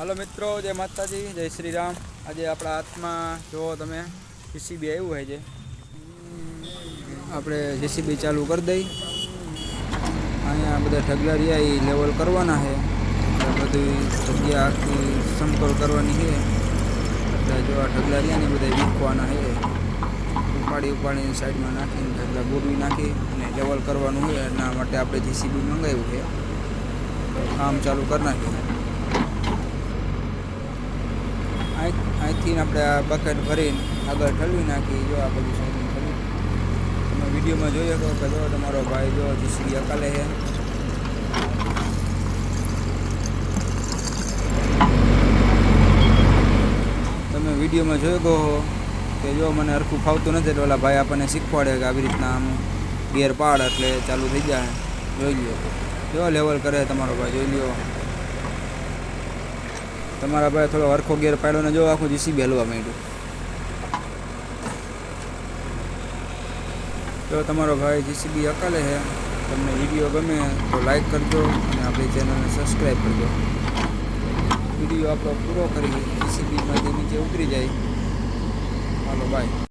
હાલો મિત્રો, જય માતાજી, જય શ્રી રામ આજે આપણા હાથમાં જો તમે જીસીબી આવ્યું હોય છે, આપણે જીસીબી ચાલુ કરી દઈ. અહીંયા બધા ઢગલા રહ્યા, એ લેવલ કરવાના છે. બધી જગ્યા આખી સમતોલ કરવાની છે. એટલે જો આ ઢગલા રહ્યા ને બધા વીખવાના છે. ઉપાડી ઉપાડીને સાઈડમાં નાખીને ઢગલા બોરવી નાખી અને લેવલ કરવાનું છે. એના માટે આપણે જીસીબી મંગાવ્યું છે. કામ ચાલુ કરી નાખીએ અહીંથી આપણે આ બકેટ ભરીને આગળ ઠલવી નાખી. જો આ બધું સાઈડ ઠલવી તમે વિડીયોમાં જોઈ શકો કે જો તમારો ભાઈ જો જીસીબી અકાલે છે. તમે વિડીયોમાં જોઈ ગયો કે જો મને હરખું ફાવતું નથી એટલે ઓલા ભાઈ આપણને શીખવાડે કે આવી રીતના આમ ગેર પાડ એટલે ચાલુ થઈ જાય. જોઈ લ્યો. જો લેવલ કરે તમારો ભાઈ? જોઈ લ્યો. તમારા ભાઈ થોડો હરખો ગેર પાડ્યો ને જો આખું જીસીબી હલવા માંડ્યું. જો તમારો ભાઈ જીસીબી અકાલે છે. તમને વીડિયો ગમે તો લાઈક કરજો અને આપણી ચેનલને સબસ્ક્રાઈબ કરજો. વીડિયો આપણો પૂરો કરી જીસીબીમાંથી નીચે ઉતરી જાય. હાલો બાય